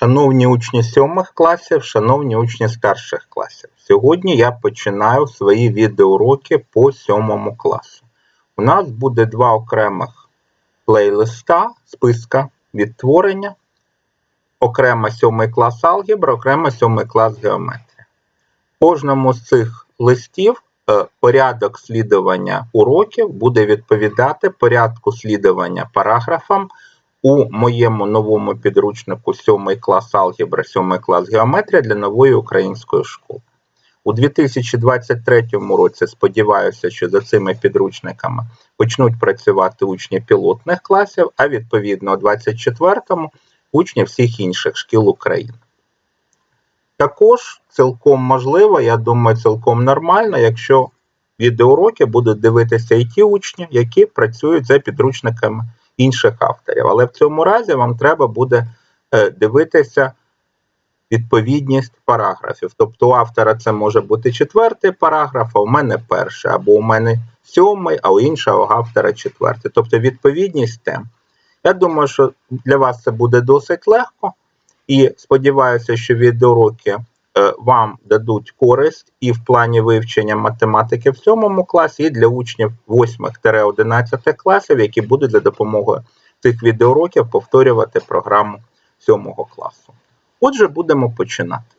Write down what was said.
Шановні учні сьомих класів, шановні учні старших класів. Сьогодні я починаю свої відеоуроки по сьомому класу. У нас буде два окремих плейлиста, списка відтворення, окремо сьомий клас алгебра, окремо сьомий клас геометрія. Кожному з цих листів е, порядок слідування уроків буде відповідати порядку слідування параграфам у моєму новому підручнику 7 клас алгебра, 7 клас геометрія для нової української школи. У 2023 році сподіваюся, що за цими підручниками почнуть працювати учні пілотних класів, а відповідно у 2024 учні всіх інших шкіл України. Також цілком можливо, я думаю, цілком нормально, якщо відеоуроки будуть дивитися і ті учні, які працюють за підручниками інших авторів. Але в цьому разі вам треба буде е, дивитися відповідність параграфів. Тобто у автора це може бути четвертий параграф, а у мене перший, або у мене сьомий, а у іншого автора четвертий. Тобто відповідність тем. Я думаю, що для вас це буде досить легко. І сподіваюся, що відеоуроки вам дадуть користь і в плані вивчення математики в 7 класі, і для учнів 8-11 класів, які будуть за допомогою цих відеоуроків повторювати програму 7 класу. Отже, будемо починати.